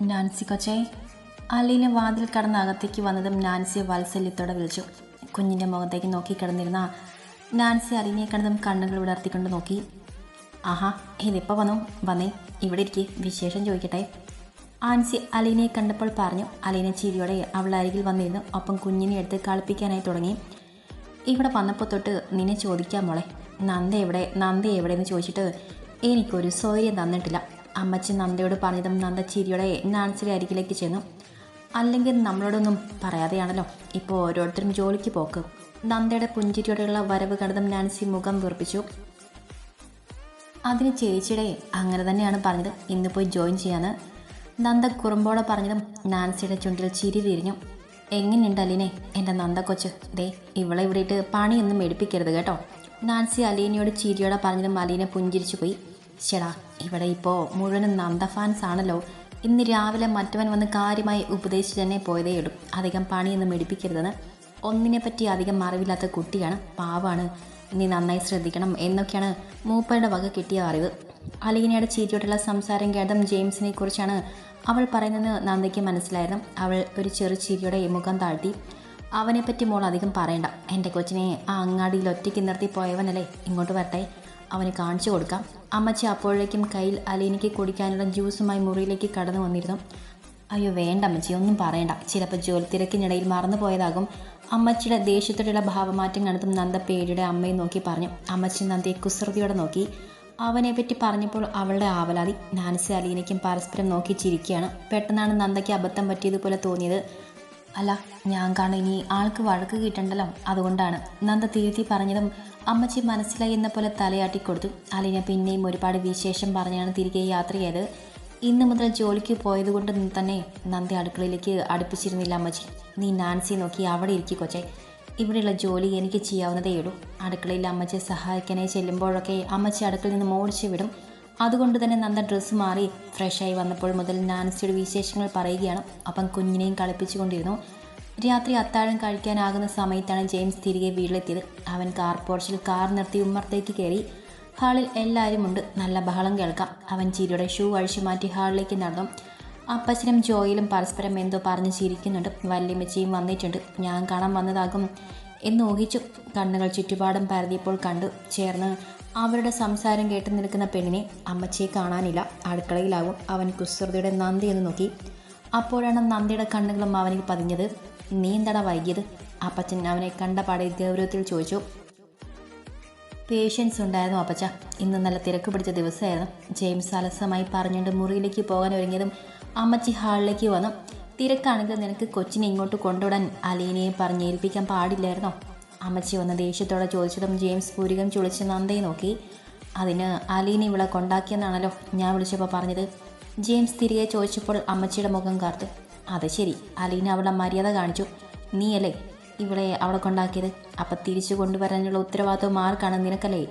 Nancy കൊച്ചേ അലീന വാതിൽ കടന്ന് അകത്തേക്ക് വന്നതും നാൻസിയെ വാത്സല്യത്തോടെ വിളിച്ചു. കുഞ്ഞിന്റെ മുഖത്തേക്ക് നോക്കി കിടന്നിരുന്ന നാൻസി അലീനയെ കണ്ടതും കണ്ണുകൾ വിടർത്തിക്കൊണ്ട് നോക്കി. ആഹാ ഇതിപ്പോൾ വന്നു? വന്നേ ഇവിടെ ഇരിക്കെ വിശേഷം ചോദിക്കട്ടെ. ആൻസി അലീനയെ കണ്ടപ്പോൾ പറഞ്ഞു അലീന ചിരിയോടെ അവൾ അരികിൽ വന്നിരുന്നു ഒപ്പം കുഞ്ഞിനെ എടുത്ത് കളിപ്പിക്കാനായി തുടങ്ങി. ഇവിടെ വന്നപ്പോൾ തൊട്ട് നിന്നെ ചോദിക്കാം മോളെ. നന്ദ എവിടെ നന്ദ എവിടെ എന്ന് ചോദിച്ചിട്ട് എനിക്കൊരു സൗകര്യം തന്നിട്ടില്ല. അമ്മച്ചി നന്ദയോട് പറഞ്ഞതും നന്ദ ചിരിയോടെ നാൻസിയുടെ അരികിലേക്ക് ചെന്നു. അല്ലെങ്കിൽ നമ്മളോടൊന്നും പറയാതെയാണല്ലോ. ഇപ്പോൾ ഓരോരുത്തരും ജോലിക്ക് പോക്ക്. നന്ദയുടെ പുഞ്ചിരിയോടെയുള്ള വരവ് കണ്ടതും നാൻസി മുഖം വീർപ്പിച്ചു. അതിന് ചേച്ചിയുടെ അങ്ങനെ തന്നെയാണ് പറഞ്ഞത്. ഇന്ന് പോയി ജോയിൻ ചെയ്യാന്ന്. നന്ദ കുറുമ്പോടെ പറഞ്ഞതും നാൻസിയുടെ ചുണ്ടിൽ ചിരി തിരിഞ്ഞു എങ്ങനെയുണ്ട് അലീനെ? എന്റെ നന്ദ കൊച്ച്. ദേ ഇവളെ ഇവിടെ ഇട്ട് പണിയൊന്നും എടുപ്പിക്കരുത് കേട്ടോ. നാൻസി അലീനയോട് ചിരിയോടെ പറഞ്ഞതും അലീനെ പുഞ്ചിരിച്ചു പോയി. ചേടാ ഇവിടെ ഇപ്പോൾ മുഴുവനും നന്ദ ഫാൻസ് ആണല്ലോ. ഇന്ന് രാവിലെ മറ്റവൻ വന്ന് കാര്യമായി ഉപദേശിച്ച് തന്നെ പോയതേ ഉള്ളൂ. അധികം പണിയൊന്നും എടുപ്പിക്കരുതെന്ന്. ഒന്നിനെ പറ്റി അധികം അറിവില്ലാത്ത കുട്ടിയാണ്. പാവാണ്. ഇനി നന്നായി ശ്രദ്ധിക്കണം എന്നൊക്കെയാണ് മൂപ്പയുടെ വക കിട്ടിയ അറിവ്. അലീനയുടെ ചീറ്റിയോട്ടുള്ള സംസാരം കേട്ടതും ജെയിംസിനെ കുറിച്ചാണ് അവൾ പറയുന്നത് നന്ദയ്ക്ക് മനസ്സിലായിരുന്നു. അവൾ ഒരു ചെറു ചിരിയുടെ മുഖം താഴ്ത്തി അവനെപ്പറ്റി മോൾ അധികം പറയണ്ട. എന്റെ കൊച്ചിനെ ആ അങ്ങാടിയിൽ ഒറ്റയ്ക്ക് നിർത്തി പോയവനല്ലേ? ഇങ്ങോട്ട് വരട്ടെ. അവന് കാണിച്ചു കൊടുക്കാം. അമ്മച്ചി അപ്പോഴേക്കും കയ്യിൽ അലീനയ്ക്ക് കുടിക്കാനുള്ള ജ്യൂസുമായി മുറിയിലേക്ക് കടന്നു വന്നിരുന്നു. അയ്യോ വേണ്ട അമ്മച്ചി ഒന്നും പറയണ്ട. ചിലപ്പോൾ ജോലി തിരക്കിനിടയിൽ മറന്നു പോയതാകും അമ്മച്ചിയുടെ ദേഷ്യത്തോടെയുള്ള ഭാവമാറ്റം കണ്ടതും നന്ദ പേടിയുടെ അമ്മയെ നോക്കി പറഞ്ഞു. അമ്മച്ചി നന്ദയെ കുസൃതിയോടെ നോക്കി. അവനെ പറ്റി പറഞ്ഞപ്പോൾ അവളുടെ ആവലാതി. നാൻസി അലീനയ്ക്കും പരസ്പരം നോക്കി ചിരിക്കുകയാണ്. പെട്ടെന്നാണ് നന്ദയ്ക്ക് അബദ്ധം പറ്റിയതുപോലെ തോന്നിയത്. അല്ല ഞാൻ കാണും ഇനി ആൾക്ക് വഴക്ക് കിട്ടണ്ടല്ലോ. അതുകൊണ്ടാണ് നന്ദ തിരുത്തി പറഞ്ഞതും അമ്മച്ചി മനസ്സിലായി എന്ന പോലെ തലയാട്ടി കൊടുത്തു. അലീന പിന്നെയും ഒരുപാട് വിശേഷം പറഞ്ഞാണ് തിരികെ യാത്ര ചെയ്തത് ഇന്ന് മുതൽ ജോലിക്ക് പോയതുകൊണ്ട് തന്നെ നന്ദി അടുക്കളയിലേക്ക് അടുപ്പിച്ചിരുന്നില്ല അമ്മച്ചി. നീ നാൻസി നോക്കി അവിടെ ഇരിക്കും കൊച്ചേ. ഇവിടെയുള്ള ജോലി എനിക്ക് ചെയ്യാവുന്നതേ ഉള്ളൂ. അടുക്കളയിൽ അമ്മച്ചിയെ സഹായിക്കാനായി ചെല്ലുമ്പോഴൊക്കെ അമ്മച്ചി അടുക്കളയിൽ നിന്ന് മോടിച്ച് വിടും. അതുകൊണ്ട് തന്നെ നന്ദ ഡ്രസ്സ് മാറി ഫ്രഷായി വന്നപ്പോൾ മുതൽ നാൻസിയുടെ വിശേഷങ്ങൾ പറയുകയാണ്. അപ്പം കുഞ്ഞിനെയും കളിപ്പിച്ചുകൊണ്ടിരുന്നു. രാത്രി അത്താഴം കഴിക്കാനാകുന്ന സമയത്താണ് ജെയിംസ് തിരികെ വീട്ടിലെത്തിയത്. അവൻ കാർ പോർച്ചിൽ കാർ നിർത്തി ഉമ്മർത്തേക്ക് കയറി. ഹാളിൽ എല്ലാവരും ഉണ്ട് നല്ല ബഹളം കേൾക്കാം. അവൻ ചിരിയുടെ ഷൂ അഴിച്ചു മാറ്റി ഹാളിലേക്ക് നടന്നു. അപ്പച്ചനും ജോയിലും പരസ്പരം എന്തോ പറഞ്ഞ് ചിരിക്കുന്നുണ്ട്. വല്യമ്മച്ചിയും വന്നിട്ടുണ്ട്. ഞാൻ കാണാൻ വന്നതാകും എന്ന് ഊഹിച്ചു. കണ്ണുകൾ ചുറ്റുപാടും പരതിയപ്പോൾ കണ്ടു. ചേർന്ന് അവരുടെ സംസാരം കേട്ട് നിൽക്കുന്ന പെണ്ണിനെ അമ്മച്ചിയെ കാണാനില്ല. അടുക്കളയിലാവും അവൻ കുസൃതിയുടെ നന്ദി എന്ന് നോക്കി. അപ്പോഴാണ് നന്ദിയുടെ കണ്ണുകളും അവനിൽ പതിഞ്ഞത്. നീ എന്താടാ വൈകിയത്. അപ്പച്ചൻ അവനെ കണ്ട പാടെ ഗൗരവത്തിൽ ചോദിച്ചു പേഷ്യൻസ് ഉണ്ടായിരുന്നു അപ്പച്ച. ഇന്ന് നല്ല തിരക്ക് പിടിച്ച ദിവസമായിരുന്നു. ജെയിംസ് അലസമായി പറഞ്ഞുകൊണ്ട് മുറിയിലേക്ക് പോകാൻ ഒരുങ്ങിയതും അമ്മച്ചി ഹാളിലേക്ക് വന്നു. തിരക്കാണെങ്കിൽ നിനക്ക് കൊച്ചിനെ ഇങ്ങോട്ട് കൊണ്ടുവിടാൻ അലീനയെ പറഞ്ഞേൽപ്പിക്കാൻ പാടില്ലായിരുന്നോ? അമ്മച്ചി വന്ന് ദേഷ്യത്തോടെ ചോദിച്ചതും ജെയിംസ് പൂരികം ചുളിച്ച് നന്ദയെ നോക്കി. അതിന് അലീന ഇവിടെ കൊണ്ടാക്കിയെന്നാണല്ലോ ഞാൻ വിളിച്ചപ്പോൾ പറഞ്ഞത്. ജെയിംസ് തിരികെ ചോദിച്ചപ്പോൾ അമ്മച്ചിയുടെ മുഖം കാർത്തു. അത് ശരി. അലീന അവളെ മര്യാദ കാണിച്ചു. നീയല്ലേ ഇവിടെ അവളെ കൊണ്ടാക്കിയത്? അപ്പം തിരിച്ചു കൊണ്ടുവരാനുള്ള ഉത്തരവാദിത്വം ആർക്കാണ് നിനക്കല്ലേ?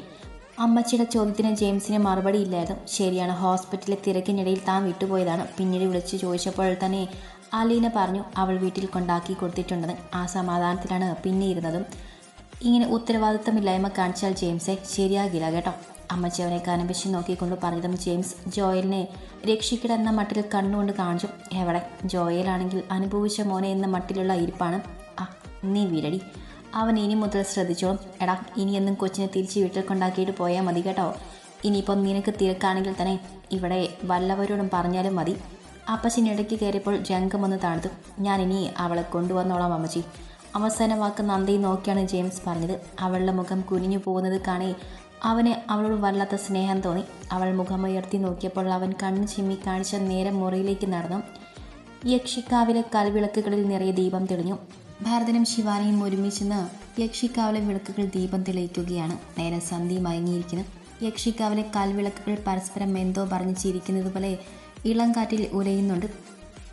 അമ്മച്ചിയുടെ ചോദ്യത്തിന് ജെയിംസിന് മറുപടി ഇല്ലായിരുന്നു. ശരിയാണ് ഹോസ്പിറ്റലിലെ തിരക്കിനിടയിൽ താൻ വിട്ടുപോയതാണ്. പിന്നീട് വിളിച്ച് ചോദിച്ചപ്പോൾ തന്നെ അലീന പറഞ്ഞു അവൾ വീട്ടിൽ കൊണ്ടാക്കി കൊടുത്തിട്ടുണ്ടെന്ന്. ആ സമാധാനത്തിലാണ് പിന്നെ ഇരുന്നതും. ഇങ്ങനെ ഉത്തരവാദിത്തമില്ലായ്മ കാണിച്ചാൽ ജെയിംസെ ശരിയാകില്ല കേട്ടോ. അമ്മച്ചി അവനെ കനപിച്ച് നോക്കിക്കൊണ്ട് പറഞ്ഞതും ജെയിംസ് ജോയലിനെ രക്ഷിക്കണമെന്ന മട്ടിൽ കണ്ണുകൊണ്ട് കാണിച്ചു. എവിടെ ജോയലാണെങ്കിൽ അനുഭവിച്ച മോനെ എന്ന മട്ടിലുള്ള ഇരിപ്പാണ്. ആ നീ വിരടി അവൻ ഇനി മുതൽ ശ്രദ്ധിച്ചോളും. എടാ ഇനിയെന്നും കൊച്ചിനെ തിരിച്ച് വീട്ടിൽ കൊണ്ടാക്കിയിട്ട് പോയാൽ മതി കേട്ടോ. ഇനിയിപ്പം നിനക്ക് തിരക്കാണെങ്കിൽ തന്നെ ഇവിടെ വല്ലവരോടും പറഞ്ഞാലും മതി. അപ്പച്ചൻ ഇടയ്ക്ക് കയറിയപ്പോൾ ജങ്കം ഒന്ന് താഴ്ത്തു ഞാൻ ഇനി അവളെ കൊണ്ടുവന്നോളാം അമ്മച്ചി. അവസാന വാക്ക് നന്ദി നോക്കിയാണ് ജെയിംസ് പറഞ്ഞത്. അവളുടെ മുഖം കുനിഞ്ഞു പോകുന്നത് കാണി അവന് അവളോട് വല്ലാത്ത സ്നേഹം തോന്നി. അവൾ മുഖമുയർത്തി നോക്കിയപ്പോൾ അവൻ കണ്ണ് ചിമ്മി കാണിച്ച നേരം മുറിയിലേക്ക് നടന്നു. യക്ഷിക്കാവിലെ കൽവിളക്കുകളിൽ നിറയെ ദീപം തെളിഞ്ഞു. ഭാരതനും ശിവാനിയും ഒരുമിച്ചെന്ന് യക്ഷിക്കാവിലെ വിളക്കുകൾ ദീപം തെളിയിക്കുകയാണ്. നേരെ സന്ധി മയങ്ങിയിരിക്കുന്നു. യക്ഷിക്കാവിലെ കൽവിളക്കുകൾ പരസ്പരം എന്തോ പറഞ്ഞു ചിരിക്കുന്നത് പോലെ ഇളം കാറ്റിൽ ഉലയുന്നുണ്ട്.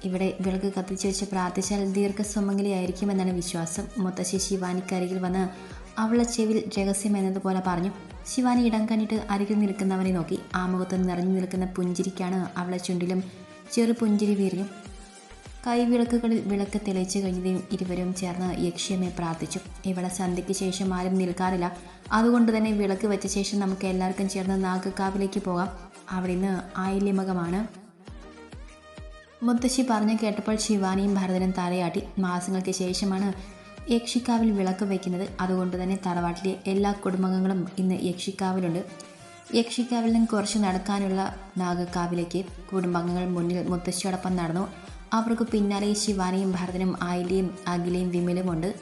ഇവിടെ വിളക്ക് കത്തിച്ചു വെച്ച് പ്രാർത്ഥിച്ചാൽ ദീർഘസുമംഗലിയായിരിക്കുമെന്നാണ് വിശ്വാസം. മുത്തശ്ശി ശിവാനിക്കരികിൽ വന്ന് അവളുടെ ചെവിൽ രഹസ്യം എന്നതുപോലെ പറഞ്ഞു. ശിവാനി ഇടം കണ്ടിട്ട് അരികിൽ നിൽക്കുന്നവനെ നോക്കി. ആ മുഖത്ത് നിറഞ്ഞു നിൽക്കുന്ന പുഞ്ചിരിക്കാണ് അവളെ ചുണ്ടിലും ചെറു പുഞ്ചിരി വീറിയും. കൈവിളക്കുകളിൽ വിളക്ക് തെളിയിച്ചു കഴിഞ്ഞതും ഇരുവരും ചേർന്ന് യക്ഷിയമ്മയെ പ്രാർത്ഥിച്ചു. ഇവിടെ സന്ധ്യയ്ക്ക് ശേഷം ആരും നിൽക്കാറില്ല. അതുകൊണ്ട് തന്നെ വിളക്ക് വെച്ച ശേഷം നമുക്ക് എല്ലാവർക്കും ചേർന്ന് നാഗക്കാവിലേക്ക് പോകാം. അവിടെ നിന്ന് ആയില്യമകമാണ് മുത്തശ്ശി പറഞ്ഞു കേട്ടപ്പോൾ ശിവാനിയും ഭരതനും തലയാട്ടി. മാസങ്ങൾക്ക് ശേഷമാണ് യക്ഷിക്കാവിൽ വിളക്ക് വയ്ക്കുന്നത് അതുകൊണ്ട് തന്നെ തറവാട്ടിലെ എല്ലാ കുടുംബങ്ങളും ഇന്ന് യക്ഷിക്കാവിലുണ്ട്. യക്ഷിക്കാവിൽ നിന്ന് കുറച്ച് നടക്കാനുള്ള നാഗക്കാവിലേക്ക് കുടുംബാംഗങ്ങൾ മുന്നിൽ മുത്തശ്ശിയോടൊപ്പം നടന്നു. അവർക്ക് പിന്നാലെ ശിവാനിയും ഭരതനും ആയിലയും അഖിലയും വിമലുമുണ്ട്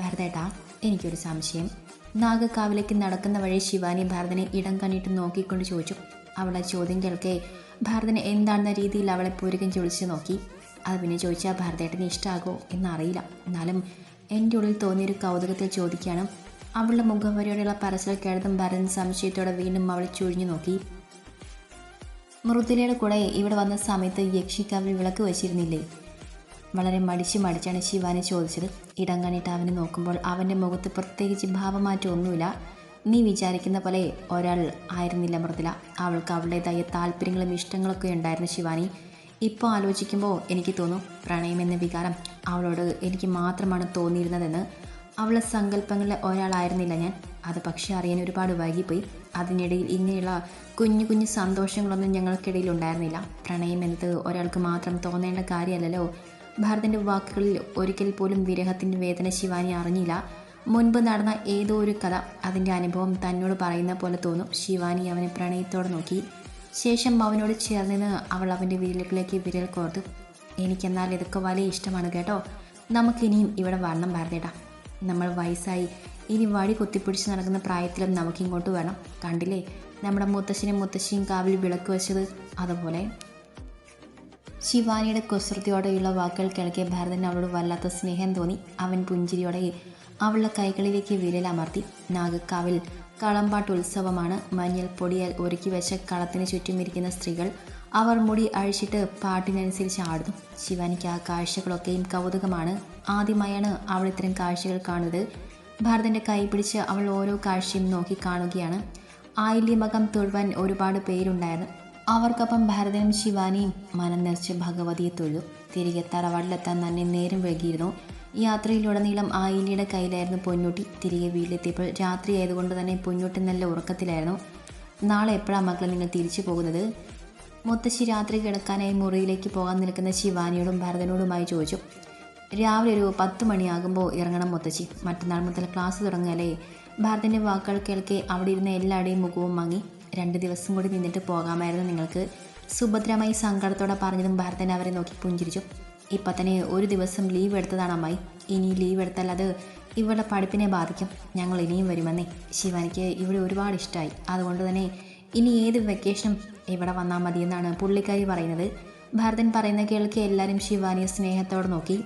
ഭരതേട്ടാ എനിക്കൊരു സംശയം. നാഗക്കാവിലേക്ക് നടക്കുന്ന വഴി ശിവാനി ഭരതനെ ഇടം കണ്ടിട്ട് നോക്കിക്കൊണ്ട് ചോദിച്ചു. അവളെ ചോദ്യം കേൾക്കെ ഭരതന് എന്താണെന്ന രീതിയിൽ അവളെ പൂരകം ചൊളിച്ച് നോക്കി. അത് പിന്നെ ചോദിച്ചാൽ ഭരതേട്ടന് ഇഷ്ടമാകുമോ എന്നറിയില്ല. എന്നാലും എന്റെ ഉള്ളിൽ തോന്നിയൊരു കൗതുകത്തിൽ ചോദിക്കുകയാണ് അവളുടെ മുഖവരിയോടെയുള്ള പരസ്യം കേടതും ഭരൻ സംശയത്തോടെ വീണ്ടും അവളെ ചുഴിഞ്ഞു നോക്കി. മൃദുലയുടെ കൂടെ ഇവിടെ വന്ന സമയത്ത് യക്ഷിക്കാവിൽ വിളക്ക് വച്ചിരുന്നില്ലേ? വളരെ മടിച്ച് മടിച്ചാണ് ശിവാനി ചോദിച്ചത്. ഇടം കണിട്ട് അവനെ നോക്കുമ്പോൾ അവന്റെ മുഖത്ത് പ്രത്യേകിച്ച് ഭാവമാറ്റം ഒന്നുമില്ല. നീ വിചാരിക്കുന്ന പോലെ ഒരാൾ ആയിരുന്നില്ല മൃദുല. അവൾക്ക് അവളുടേതായ താല്പര്യങ്ങളും ഇഷ്ടങ്ങളൊക്കെ ഉണ്ടായിരുന്നു ശിവാനി. ഇപ്പോൾ ആലോചിക്കുമ്പോൾ എനിക്ക് തോന്നും പ്രണയം എന്ന വികാരം അവളോട് എനിക്ക് മാത്രമാണ് തോന്നിയിരുന്നതെന്ന്. അവളെ സങ്കല്പങ്ങളിലെ ഒരാളായിരുന്നില്ല ഞാൻ. അത് പക്ഷേ അറിയാൻ ഒരുപാട് വൈകിപ്പോയി. അതിനിടയിൽ ഇങ്ങനെയുള്ള കുഞ്ഞു കുഞ്ഞു സന്തോഷങ്ങളൊന്നും ഞങ്ങൾക്കിടയിൽ ഉണ്ടായിരുന്നില്ല. പ്രണയം എന്നത് ഒരാൾക്ക് മാത്രം തോന്നേണ്ട കാര്യമല്ലല്ലോ. ഭാരതന്റെ വാക്കുകളിൽ ഒരിക്കൽ പോലും വിരഹത്തിന്റെ വേദന ശിവാനി അറിഞ്ഞില്ല. മുൻപ് നടന്ന ഏതോ ഒരു കഥ അതിന്റെ അനുഭവം തന്നോട് പറയുന്ന പോലെ തോന്നും. ശിവാനി അവനെ പ്രണയത്തോടെ നോക്കി. ശേഷം അവനോട് ചേർന്നിന്ന് അവൾ അവന്റെ വിരലുകളിലേക്ക് വിരൽ കോർത്തു. എനിക്കെന്നാൽ ഇതൊക്കെ വലിയ ഇഷ്ടമാണ് കേട്ടോ. നമുക്കിനിയും ഇവിടെ വരണം ഭാരതേട്ടാ നമ്മൾ വയസ്സായി. ഇനി വഴി കുത്തിപ്പിടിച്ച് നടക്കുന്ന പ്രായത്തിലും നമുക്കിങ്ങോട്ട് വേണം കണ്ടില്ലേ? നമ്മുടെ മുത്തശ്ശനും മുത്തശ്ശിയും കാവിൽ വിളക്ക് വെച്ചത് അതുപോലെ. ശിവാനിയുടെ കുസൃതിയോടെയുള്ള വാക്കുകൾ കേൾക്കെ ഭരതൻ അവളോട് വല്ലാത്ത സ്നേഹം തോന്നി. അവൻ പുഞ്ചിരിയോടെ അവളുടെ കൈകളിലേക്ക് വിരലമർത്തി. നാഗക്കാവിൽ കളമ്പാട്ട് ഉത്സവമാണ്. മഞ്ഞൾ പൊടിയാൽ ഒരുക്കി വെച്ച കളത്തിന് ചുറ്റുമിരിക്കുന്ന സ്ത്രീകൾ അവർ മുടി അഴിച്ചിട്ട് പാട്ടിനനുസരിച്ച് ആടുന്നു. ശിവാനിക്ക് ആ കാഴ്ചകളൊക്കെയും കൗതുകമാണ്. ആദ്യമായാണ് അവൾ ഇത്തരം കാഴ്ചകൾ കാണുന്നത്. ഭരതന്റെ കൈ പിടിച്ച് അവൾ ഓരോ കാഴ്ചയും നോക്കി കാണുകയാണ്. ആയില്യമകം തൊഴുവാൻ ഒരുപാട് പേരുണ്ടായിരുന്നു. അവർക്കൊപ്പം ഭരതനും ശിവാനിയും മനം നിറച്ച് ഭഗവതിയെ തൊഴു തിരികെ തറവാട്ടിലെത്താൻ തന്നെ നേരം വൈകിയിരുന്നു. യാത്രയിലുടനീളം ആയിലിയുടെ കയ്യിലായിരുന്നു പൊന്നൂട്ടി. തിരികെ വീട്ടിലെത്തിയപ്പോൾ രാത്രി ആയതുകൊണ്ട് തന്നെ പൊന്നൂട്ടി നല്ല ഉറക്കത്തിലായിരുന്നു. നാളെ എപ്പോഴാണ് മക്കളെ നിങ്ങൾ തിരിച്ചു പോകുന്നത്? മുത്തശ്ശി രാത്രി കിടക്കാനായി മുറിയിലേക്ക് പോകാൻ നിൽക്കുന്ന ശിവാനിയോടും ഭരതനോടുമായി ചോദിച്ചു. രാവിലെ ഒരു പത്ത് മണിയാകുമ്പോൾ ഇറങ്ങണം മുത്തശ്ശി. മറ്റന്നാൾ മുതൽ ക്ലാസ് തുടങ്ങിയാലേ ഭരതന്റെ വാക്കുകൾ കേൾക്കെ അവിടെ ഇരുന്ന എല്ലാവരുടെയും മുഖവും വാങ്ങി രണ്ട് ദിവസം കൂടി നിന്നിട്ട് പോകാമായിരുന്നു നിങ്ങൾക്ക്. സുഭദ്രമായി സങ്കടത്തോടെ പറഞ്ഞതും ഭരതൻ അവരെ നോക്കി പുഞ്ചിരിച്ചു. ഇപ്പം തന്നെ ഒരു ദിവസം ലീവ് എടുത്തതാണ് അമ്മായി. ഇനി ലീവ് എടുത്താൽ അത് ഇവളുടെ പഠിപ്പിനെ ബാധിക്കും. ഞങ്ങൾ ഇനിയും വരുമെന്നേ. ശിവാനിക്ക് ഇവിടെ ഒരുപാട് ഇഷ്ടമായി അതുകൊണ്ട് തന്നെ ഇനി ഏത് വെക്കേഷനും ഇവിടെ വന്നാൽ മതിയെന്നാണ് പുള്ളിക്കാരി പറയുന്നത്. ഭരതൻ പറയുന്ന കേൾക്കെ എല്ലാവരും ശിവാനിയെ സ്നേഹത്തോടെ നോക്കി.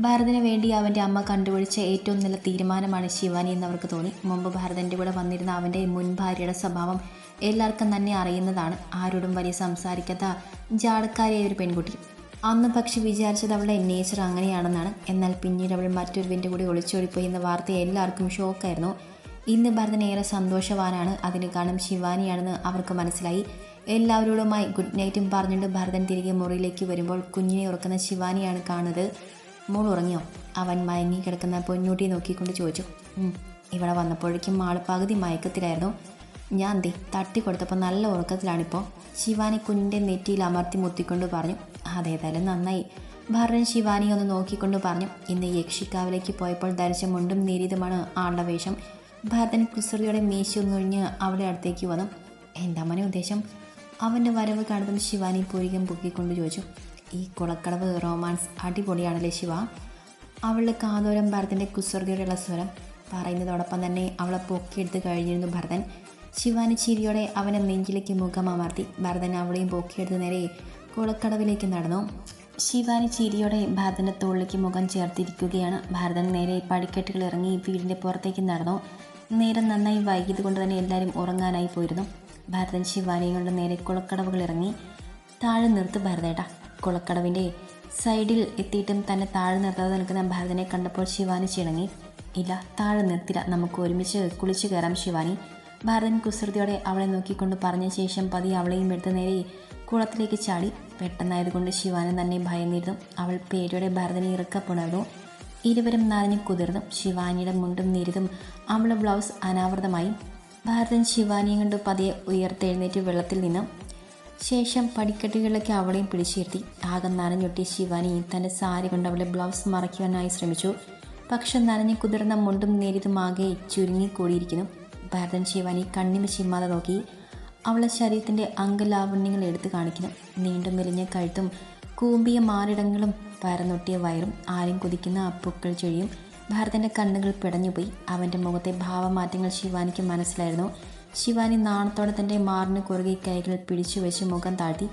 ഭരതന് വേണ്ടി അവന്റെ അമ്മ കണ്ടുപിടിച്ച ഏറ്റവും നല്ല തീരുമാനമാണ് ശിവാനി എന്ന് അവർക്ക് തോന്നി. മുമ്പ് ഭരതന്റെ കൂടെ വന്നിരുന്ന അവന്റെ മുൻ ഭാര്യയുടെ സ്വഭാവം എല്ലാവർക്കും തന്നെ അറിയുന്നതാണ്. ആരോടും വലിയ സംസാരിക്കാത്ത ജാടക്കാരിയായ ഒരു പെൺകുട്ടി. അന്ന് പക്ഷെ വിചാരിച്ചത് അവളുടെ നേച്ചർ അങ്ങനെയാണെന്നാണ്. എന്നാൽ പിന്നീട് അവൾ മറ്റൊരു മറ്റൊരുവിന്റെ കൂടി ഒളിച്ചോടിപ്പോയി എന്ന വാർത്ത എല്ലാവർക്കും ഷോക്കായിരുന്നു ഇന്ന് ഭരതൻ ഏറെ സന്തോഷവാനാണ്. അതിന് കാരണം ശിവാനിയാണെന്ന് അവർക്ക് മനസ്സിലായി. എല്ലാവരോടുമായി ഗുഡ് നൈറ്റും പറഞ്ഞുകൊണ്ട് ഭരതൻ തിരികെ മുറിയിലേക്ക് വരുമ്പോൾ കുഞ്ഞിനെ ഉറക്കുന്ന ശിവാനിയാണ് കാണുന്നത്. മോൾ ഉറങ്ങിയോ? അവൻ മയങ്ങി കിടക്കുന്ന പൊന്നൂട്ടിയെ നോക്കിക്കൊണ്ട് ചോദിച്ചു. ഇവിടെ വന്നപ്പോഴേക്കും ആൾ പകുതി മയക്കത്തിലായിരുന്നു. ഞാൻ ദേ തട്ടി കൊടുത്തപ്പോൾ നല്ല ഉറക്കത്തിലാണിപ്പോൾ ശിവാനി കുഞ്ഞിന്റെ നെറ്റിയിൽ അമർത്തി മുത്തിക്കൊണ്ട് പറഞ്ഞു. അതേതായാലും നന്നായി. ഭരൻ ശിവാനി ഒന്ന് നോക്കിക്കൊണ്ട് പറഞ്ഞു ഇന്ന് യക്ഷിക്കാവിലേക്ക് പോയപ്പോൾ ധരിച്ച മുണ്ടും നേരിയതുമാണ് ആളുടെ വേഷം. ഭരതൻ കുസൃതിയോടെ മീശൊന്നൊഴിഞ്ഞ് അവളുടെ അടുത്തേക്ക് വന്നു. എന്താ മനെ ഉദ്ദേശം? അവന്റെ വരവ് കണ്ടതും ശിവാനി പൂരികം പൊക്കിക്കൊണ്ട് ചോദിച്ചു. ഈ കുളക്കടവ് റൊമാൻസ് അടിപൊളിയാണല്ലേ ശിവ? അവളുടെ കാതോരം ഭരതന്റെ കുസൃതിയോടെയുള്ള സ്വരം. പറയുന്നതോടൊപ്പം തന്നെ അവളെ പൊക്കിയെടുത്ത് കഴിഞ്ഞിരുന്നു ഭരതൻ. ശിവാനി ചിരിയോടെ അവനെ നെഞ്ചിലേക്ക് മുഖം അമർത്തി. ഭരതൻ അവളെയും പൊക്കിയെടുത്ത് നേരെ കുളക്കടവിലേക്ക് നടന്നു. ശിവാനി ചിരിയോടെ ഭരതന്റെ തോളിലേക്ക് മുഖം ചേർത്തിരിക്കുകയാണ്. ഭരതൻ നേരെ പടിക്കെട്ടുകൾ ഇറങ്ങി വീടിന്റെ പുറത്തേക്ക് നടന്നു. നേരം നന്നായി വൈകിയത് കൊണ്ട് തന്നെ എല്ലാവരും ഉറങ്ങാനായി പോയിരുന്നു. ഭരതൻ ശിവാനിയോട് നേരെ കുളക്കടവുകൾ ഇറങ്ങി. താഴെ നിർത്ത് ഭരതേട്ടാ. കുളക്കടവിന്റെ സൈഡിൽ എത്തിയിട്ടും തന്നെ താഴെ നിർത്താതെ നിൽക്കുന്ന ഭരതനെ കണ്ടപ്പോൾ ശിവാനി ചിണങ്ങി. ഇല്ല താഴെ നിർത്തില്ല. നമുക്ക് ഒരുമിച്ച് കുളിച്ചു കയറാം ശിവാനി. ഭരതൻ കുസൃതിയോടെ അവളെ നോക്കിക്കൊണ്ട് പറഞ്ഞ ശേഷം പതി അവളെയും എടുത്ത് നേരെ കുളത്തിലേക്ക് ചാടി. പെട്ടെന്നായതുകൊണ്ട് ശിവാനി തന്നെ ഭയന്നിരുന്നു. അവൾ പേരുടെ ഭരതനെ ഇറക്കപ്പുണർന്നു ഇരുവരും നനഞ്ഞു കുതിർന്നു. ശിവാനിയുടെ മുണ്ടും നിരുതും അവളുടെ ബ്ലൗസ് അനാവൃതമായി. ഭാരതൻ ശിവാനിയും കൊണ്ട് പതിയെ ഉയർത്തെഴുന്നേറ്റ് വെള്ളത്തിൽ നിന്നും ശേഷം പടിക്കെട്ടുകളിലേക്ക് അവളെയും പിടിച്ചിരുത്തി. ആകെ നനഞ്ഞൊട്ടി ശിവാനി തന്റെ സാരി കൊണ്ട് അവളെ ബ്ലൗസ് മറയ്ക്കുവാനായി ശ്രമിച്ചു. പക്ഷെ നനഞ്ഞു കുതിർന്ന മുണ്ടും നേരിതുമാകെ ചുരുങ്ങിക്കൂടിയിരിക്കുന്നു. ഭരതൻ ശിവാനി കണ്ണിമ ചിമ്മാതെ നോക്കി. അവളെ ശരീരത്തിന്റെ അംഗലാവണ്യങ്ങൾ എടുത്തു കാണിക്കുന്നു നീണ്ടു മെലിഞ്ഞ കഴുത്തും കൂമ്പിയ മാറിടങ്ങളും പരന്നൊട്ടിയ വയറും ആരും കുതിക്കുന്ന പൂക്കൾ ചൊഴിയും ഭരതന്റെ കണ്ണുകൾ പിടഞ്ഞുപോയി. അവന്റെ മുഖത്തെ ഭാവമാറ്റങ്ങൾ ശിവാനിക്ക് മനസ്സിലായിരുന്നു. ശിവാനി നാണത്തോടെ തന്റെ മാറിന് കുറുകെ കൈകൾ പിടിച്ചു വെച്ച് മുഖം താഴ്ത്തി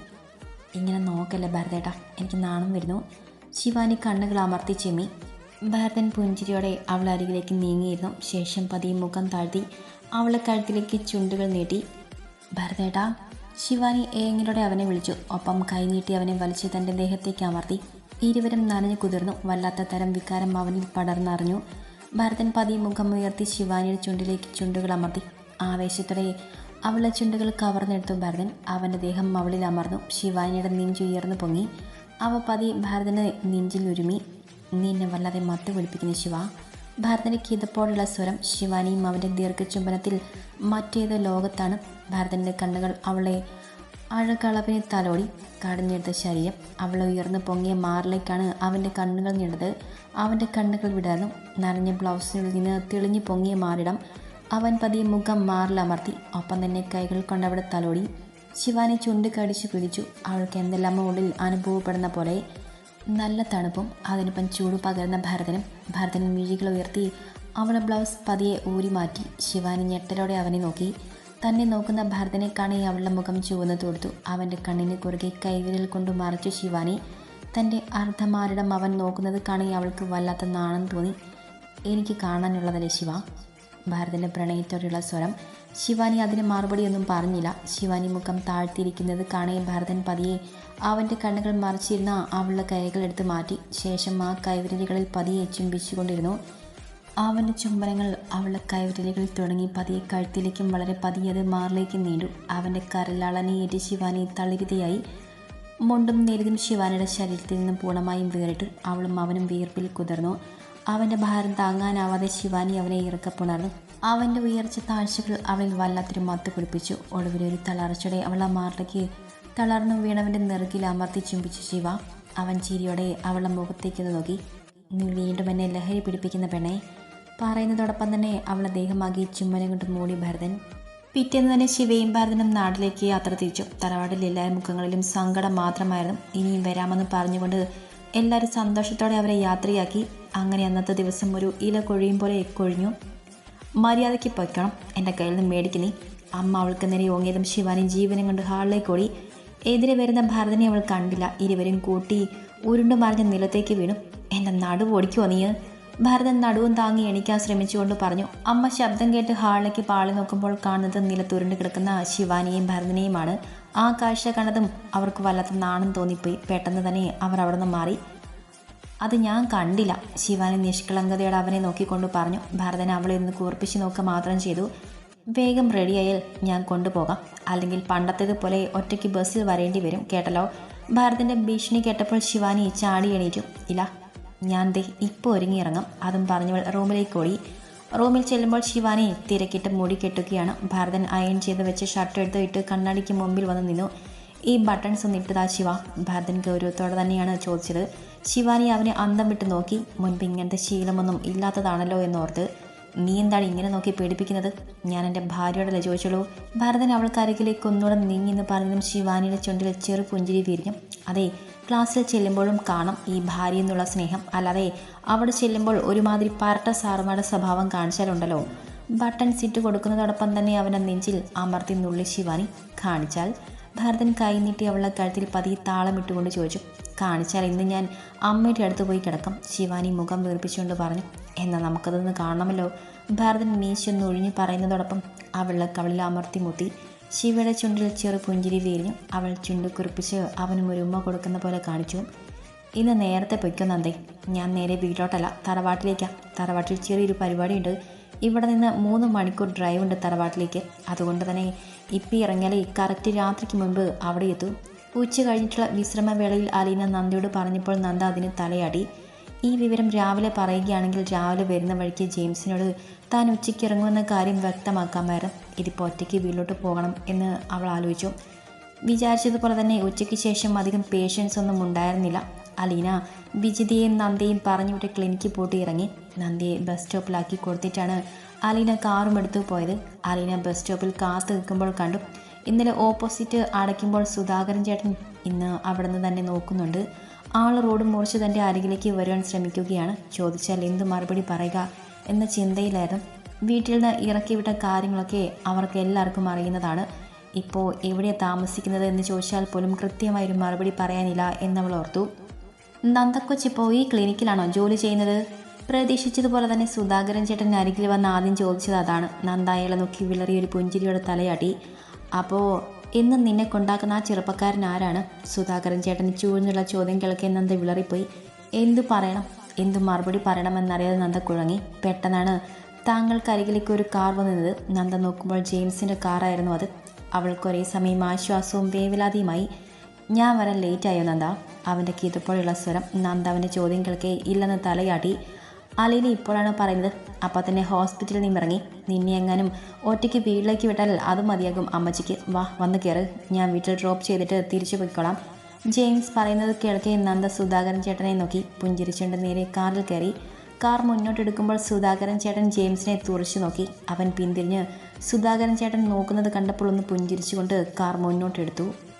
ഇങ്ങനെ നോക്കല്ലേ ഭരതേട്ടാ എനിക്ക് നാണം വരുന്നു. ശിവാനി കണ്ണുകൾ അമർത്തി ചെമ്മി. ഭരതൻ പുഞ്ചിരിയോടെ അവൾ നീങ്ങിയിരുന്നു. ശേഷം പതിയെ മുഖം താഴ്ത്തി അവളെ കഴുത്തിലേക്ക് ചുണ്ടുകൾ നീട്ടി ഭരതേട്ടാ ശിവാനി ഏങ്ങിലൂടെ അവനെ വിളിച്ചു. ഒപ്പം കൈനീട്ടി അവനെ വലിച്ചു തന്റെ ദേഹത്തേക്ക് അമർത്തി. ഇരുവരും നനഞ്ഞു കുതിർന്നു. വല്ലാത്ത തരം വികാരം അവനിൽ പടർന്നറിഞ്ഞു. ഭരതൻ പതി മുഖം ഉയർത്തി ശിവാനിയുടെ ചുണ്ടിലേക്ക് ചുണ്ടുകൾ അമർത്തി. ആവേശത്തോടെ അവളെ ചുണ്ടുകൾ കവർന്നെടുത്തു ഭരതൻ. അവന്റെ ദേഹം അവളിൽ അമർന്നു. ശിവാനിയുടെ നെഞ്ചുയർന്നു പൊങ്ങി. അവ പതി ഭരതന് നെഞ്ചിൽ ഉരുമി. നിന്നെ വല്ലാതെ മത്ത് പിടിപ്പിക്കുന്നു ശിവ. ഭരതന്റെ കിതപ്പോടുള്ള സ്വരം ശിവാനിയും അവന്റെ ദീർഘചുംബനത്തിൽ മറ്റേതോ ലോകത്താണ് ഭാരതന്റെ കണ്ണുകൾ. അവളെ അഴകളവിനെ തലോടി കടഞ്ഞെടുത്ത ശരീരം അവളെ ഉയർന്നു പൊങ്ങിയ മാറിലേക്കാണ് അവന്റെ കണ്ണുകൾ നീണ്ടത്. അവന്റെ കണ്ണുകൾ വിടർന്നു നനഞ്ഞ ബ്ലൗസിനുള്ളിൽ നിന്ന് തെളിഞ്ഞു പൊങ്ങിയ മാറിടം അവൻ പതിയെ മുഖം മാറിലമർത്തി ഒപ്പം തന്നെ കൈകൾ കൊണ്ട് അവിടെ തലോടി. ശിവാനി ചുണ്ട് കടിച്ചു പിടിച്ചു. അവൾക്ക് എന്തെല്ലാം ഉള്ളിൽ അനുഭവപ്പെടുന്ന പോലെ നല്ല തണുപ്പും അതിനൊപ്പം ചൂട് പകരുന്ന ഭരതനും ഭരതൻ മിഴികൾ ഉയർത്തി അവളെ ബ്ലൗസ് പതിയെ ഊരി മാറ്റി. ശിവാനി ഞെട്ടലോടെ അവനെ നോക്കി. തന്നെ നോക്കുന്ന ഭരതനെ കാണി അവളുടെ മുഖം ചുവന്ന് തൊടുത്തു. അവന്റെ കണ്ണിന് കുറുകെ കൈവിരൽ കൊണ്ട് മറച്ചു ശിവാനി. തന്റെ അർദ്ധമാരിടം അവൻ നോക്കുന്നത് കാണി അവൾക്ക് വല്ലാത്ത നാണം തോന്നി. എനിക്ക് കാണാനുള്ളതല്ലേ ശിവ? ഭാരതന്റെ പ്രണയത്തോടെയുള്ള സ്വരം. ശിവാനി അതിന് മറുപടിയൊന്നും പറഞ്ഞില്ല. ശിവാനി മുഖം താഴ്ത്തിയിരിക്കുന്നത് കാണേ ഭരതൻ പതിയെ അവന്റെ കണ്ണുകൾ മറച്ചിരുന്ന അവളുടെ കൈകൾ എടുത്ത് മാറ്റി. ശേഷം ആ കൈവിരലുകളിൽ പതിയെ ചുംബിച്ചുകൊണ്ടിരുന്നു. അവന്റെ ചുംബനങ്ങൾ അവളുടെ കൈവിരലുകളിൽ തുടങ്ങി. പതിയെ കഴുത്തിലേക്കും വളരെ പതിയത് മാറിലേക്കും നീണ്ടു. അവന്റെ കരലാളനയേറ്റ് ശിവാനി തളിരുതിയായി മുണ്ടും നേരിതും ശിവാനിയുടെ ശരീരത്തിൽ നിന്നും പൂർണമായും വേറിട്ടു. അവളും അവനും വിയർപ്പിൽ കുതിർന്നു. അവന്റെ ഭാരം താങ്ങാനാവാതെ ശിവാനി അവനെ ഇറക്കപ്പുണർന്നു അവന്റെ ഉയർച്ച താഴ്ചകൾ അവളിൽ വല്ലാത്തൊരു മത്ത് കുളിപ്പിച്ചു ഒടുവിലൊരു തളർച്ചയുടെ അവളെ മാറിലേക്ക് തളർന്നു വീണവന്റെ നെറുകിൽ അമർത്തി ചുംബിച്ച ശിവ അവൻ ചിരിയോടെ അവളുടെ മുഖത്തേക്ക് നോക്കി. നീ വീണ്ടും എന്നെ ലഹരി പിടിപ്പിക്കുന്ന പെണ്ണെ. പറയുന്നതോടൊപ്പം തന്നെ അവളെ ദേഹമാകി ചുമ്മനം കൊണ്ട് മൂടി ഭരതൻ പിറ്റേന്ന് തന്നെ ശിവയും ഭരതനും നാട്ടിലേക്ക് യാത്ര തിരിച്ചു. തറവാടിൽ എല്ലാ മുഖങ്ങളിലും സങ്കടം മാത്രമായിരുന്നു. ഇനിയും വരാമെന്ന് പറഞ്ഞുകൊണ്ട് എല്ലാവരും സന്തോഷത്തോടെ അവരെ യാത്രയാക്കി. അങ്ങനെ അന്നത്തെ ദിവസം ഒരു ഇല കൊഴിയും പോലെ കൊഴിഞ്ഞു. മര്യാദയ്ക്ക് പൊയ്ക്കണം. എന്റെ കയ്യിൽ നിന്ന് മേടിക്കുന്നേ അമ്മ അവൾക്ക് നേരെ ഓങ്ങിയതും ശിവാനി ജീവനം കൊണ്ട് ഹാളിലേക്ക് ഓടി. എതിരെ വരുന്ന ഭരതനെ അവൾ കണ്ടില്ല. ഇരുവരും കൂട്ടി ഉരുണ്ടു മറിഞ്ഞ നിലത്തേക്ക് വീണു. എന്റെ നടുവ് ഓടിക്കുമോ നീ ഭരതൻ നടുവും താങ്ങി എണിക്കാൻ ശ്രമിച്ചുകൊണ്ട് പറഞ്ഞു. അമ്മ ശബ്ദം കേട്ട് ഹാളിലേക്ക് പാളി നോക്കുമ്പോൾ കാണുന്നത് നിലത്തുരുണ്ട് കിടക്കുന്ന ശിവാനിയും ഭരതനെയുമാണ്. ആ കാഴ്ച കണ്ടതും അവർക്ക് വല്ലാത്ത നാണം തോന്നിപ്പോയി. പെട്ടെന്ന് തന്നെ അവർ അവിടെ നിന്ന് മാറി. അത് ഞാൻ കണ്ടില്ല ശിവാനി നിഷ്കളങ്കതയോടെ അവനെ നോക്കിക്കൊണ്ട് പറഞ്ഞു. ഭരതൻ അവളെ ഒന്ന് കൂർപ്പിച്ച് നോക്കുക മാത്രം ചെയ്തു. വേഗം റെഡിയായാൽ ഞാൻ കൊണ്ടുപോകാം. അല്ലെങ്കിൽ പണ്ടത്തേതുപോലെ ഒറ്റയ്ക്ക് ബസ്സിൽ വരേണ്ടി വരും കേട്ടല്ലോ? ഭാരതിന്റെ ഭീഷണി കേട്ടപ്പോൾ ശിവാനി ചാടി എണീറ്റു. ഇല്ല ഞാൻ ദേ ഇപ്പോൾ ഒരുങ്ങിയിറങ്ങാം. അതും പറഞ്ഞവൾ റൂമിലേക്ക് ഓടി. റൂമിൽ ചെല്ലുമ്പോൾ ശിവാനി തിരക്കിട്ട് മുടി കെട്ടുകയാണ്. ഭാരതൻ അയൺ ചെയ്ത് വെച്ച് ഷർട്ട് എടുത്ത് ഇട്ട് കണ്ണാടിക്ക് മുമ്പിൽ വന്ന് നിന്നു. ഈ ബട്ടൺസ് ഒന്ന് ഇട്ടതാ ശിവ. ഭാരതൻ ഗൗരവത്തോടെ തന്നെയാണ് ചോദിച്ചത്. ശിവാനി അവനെ അന്തം വിട്ട് നോക്കി. മുൻപ് ഇങ്ങനത്തെ ശീലമൊന്നും ഇല്ലാത്തതാണല്ലോ എന്നോർത്ത്. നീ എന്താണ് ഇങ്ങനെ നോക്കി പേടിപ്പിക്കുന്നത്? ഞാൻ എന്റെ ഭാര്യയോടല്ലേ ചോദിച്ചുള്ളൂ. ഭരതൻ അവൾക്ക് അരികിലേക്ക് ഒന്നുകൂടെ നീങ്ങിയെന്ന് പറഞ്ഞതും ശിവാനിയുടെ ചുണ്ടിൽ ചെറു പുഞ്ചിരി വിരിഞ്ഞു. അതെ ക്ലാസ്സിൽ ചെല്ലുമ്പോഴും കാണാം ഈ ഭാര്യ എന്നുള്ള സ്നേഹം. അല്ലാതെ അവിടെ ചെല്ലുമ്പോൾ ഒരുമാതിരി പരട്ട സാറുമാരുടെ സ്വഭാവം കാണിച്ചാലുണ്ടല്ലോ. ബട്ടൺ സീറ്റ് കൊടുക്കുന്നതോടൊപ്പം തന്നെ അവന്റെ നെഞ്ചിൽ അമർത്തി നുള്ളി ശിവാനി കാണിച്ചാൽ ഭരതൻ കൈ നീട്ടി അവളുടെ കഴുത്തിൽ പതിയെ താളമിട്ടുകൊണ്ട് ചോദിച്ചു കാണിച്ചാൽ ഇന്ന് ഞാൻ അമ്മയുടെ അടുത്ത് പോയി കിടക്കും. ശിവാനി മുഖം വീർപ്പിച്ചുകൊണ്ട് പറഞ്ഞു എന്നാൽ നമുക്കതൊന്ന് കാണണമല്ലോ. ഭരതൻ മീശൊന്ന് ഒഴിഞ്ഞു പറയുന്നതോടൊപ്പം അവളുടെ കവളിൽ അമർത്തി മുത്തി ശിവയുടെ ചുണ്ടിൽ ചെറു പുഞ്ചിരി വീരിഞ്ഞു അവൾ ചുണ്ട് കുറിപ്പിച്ച് അവനും ഒരു ഉമ്മ കൊടുക്കുന്ന പോലെ കാണിച്ചു. ഇന്ന് നേരത്തെ പൊയ്ക്കോ നന്ദേ. ഞാൻ നേരെ വീട്ടിലോട്ടല്ല തറവാട്ടിലേക്കാണ് തറവാട്ടിൽ ചെറിയൊരു പരിപാടിയുണ്ട്. ഇവിടെ നിന്ന് മൂന്ന് മണിക്കൂർ ഡ്രൈവ് ഉണ്ട് തറവാട്ടിലേക്ക്. അതുകൊണ്ട് തന്നെ ഇപ്പം ഈ കറക്റ്റ് രാത്രിക്ക് മുൻപ് അവിടെ എത്തും. ഉച്ച കഴിഞ്ഞിട്ടുള്ള വിശ്രമവേളയിൽ അലീന നന്ദിയോട് പറഞ്ഞപ്പോൾ നന്ദ അതിന് തലയാടി. ഈ വിവരം രാവിലെ പറയുകയാണെങ്കിൽ രാവിലെ വരുന്ന വഴിക്ക് ജെയിംസിനോട് താൻ ഉച്ചയ്ക്ക് ഇറങ്ങുമെന്ന കാര്യം വ്യക്തമാക്കാമായിരുന്നു ഇതിപ്പോൾ ഒറ്റയ്ക്ക് വീട്ടിലോട്ട് പോകണം എന്ന് അവൾ ആലോചിച്ചു. വിചാരിച്ചതുപോലെ തന്നെ ഉച്ചയ്ക്ക് ശേഷം അധികം പേഷ്യൻസ് ഒന്നും ഉണ്ടായിരുന്നില്ല. അലീന വിജിതയും നന്ദയും പറഞ്ഞു വിട്ട് ക്ലിനിക്കിൽ പോയിട്ട് ഇറങ്ങി നന്ദിയെ ബസ് സ്റ്റോപ്പിലാക്കി കൊടുത്തിട്ടാണ് അലീന കാറും എടുത്തു പോയത്. അലീന ബസ് സ്റ്റോപ്പിൽ കാത്തു നിൽക്കുമ്പോൾ കണ്ടു. ഇന്നലെ ഓപ്പോസിറ്റ് അടയ്ക്കുമ്പോൾ സുധാകരൻ ചേട്ടൻ ഇന്ന് അവിടെ നിന്ന് തന്നെ നോക്കുന്നുണ്ട്. ആൾ റോഡ് മുറിച്ച് തന്റെ അരികിലേക്ക് വരുവാൻ ശ്രമിക്കുകയാണ്. ചോദിച്ചാൽ എന്ത് മറുപടി പറയുക എന്ന ചിന്തയിലായിരുന്നു. വീട്ടിൽ നിന്ന് ഇറക്കിവിട്ട കാര്യങ്ങളൊക്കെ അവർക്ക് എല്ലാവർക്കും അറിയുന്നതാണ്. ഇപ്പോൾ എവിടെയാണ് താമസിക്കുന്നത് എന്ന് ചോദിച്ചാൽ പോലും കൃത്യമായൊരു മറുപടി പറയാനില്ല എന്നവൾ ഓർത്തു. നന്ദക്കൊച്ചി പോയി ക്ലിനിക്കിലാണോ ജോലി ചെയ്യുന്നത്? പ്രതീക്ഷിച്ചതുപോലെ തന്നെ സുധാകരൻ ചേട്ടൻ അരികിൽ വന്ന് ആദ്യം ചോദിച്ചത് അതാണ്. നന്ദ അയാളെ നോക്കി വിളറിയൊരു പുഞ്ചിരിയോടെ തലയാട്ടി. അപ്പോൾ എന്നും നിന്നെ കൊണ്ടാക്കുന്ന ആ ചെറുപ്പക്കാരൻ ആരാണ്? സുധാകരൻ ചേട്ടൻ ചൂഴ്ന്നുള്ള ചോദ്യം കേൾക്കെ നന്ദ വിളറിപ്പോയി. എന്തു പറയണം? എന്തു മറുപടി പറയണമെന്നറിയാതെ നന്ദ കുഴങ്ങി. പെട്ടെന്നാണ് താങ്കൾക്ക് അരികിലേക്ക് ഒരു കാർ വന്നത്. നന്ദ നോക്കുമ്പോൾ ജെയിംസിന്റെ കാറായിരുന്നു അത്. അവൾക്ക് ഒരേ സമയം ആശ്വാസവും വേവലാതിയുമായി ഞാൻ വരാൻ ലേറ്റായോ നന്ദ? അവന്റെ കീതപ്പോഴുള്ള സ്വരം നന്ദ അവന്റെ ചോദ്യം കേൾക്കെ ഇല്ലെന്ന് തലയാട്ടി. അലീന ഇപ്പോഴാണ് പറയുന്നത്? അപ്പം തന്നെ ഹോസ്പിറ്റലിൽ നിന്ന് ഇറങ്ങി നിന്നെ എങ്ങാനും ഒറ്റയ്ക്ക് വീട്ടിലേക്ക് വിട്ടാൽ അത് മതിയാകും അമ്മച്ചിക്ക്. വാ വന്ന് കയറ് ഞാൻ വീട്ടിൽ ഡ്രോപ്പ് ചെയ്തിട്ട് തിരിച്ചു പോയിക്കോളാം. ജെയിംസ് പറയുന്നത് കേൾക്കെ നന്ദ സുധാകരൻ ചേട്ടനെ നോക്കി. പുഞ്ചിരിച്ചുകൊണ്ട് നേരെ കാറിൽ കയറി. കാർ മുന്നോട്ടെടുക്കുമ്പോൾ സുധാകരൻ ചേട്ടൻ ജെയിംസിനെ തുറച്ചു നോക്കി. അവൻ പിന്തിരിഞ്ഞ് സുധാകരൻ ചേട്ടൻ നോക്കുന്നത് കണ്ടപ്പോൾ ഒന്ന് പുഞ്ചിരിച്ചുകൊണ്ട് കാർ മുന്നോട്ടെടുത്തു.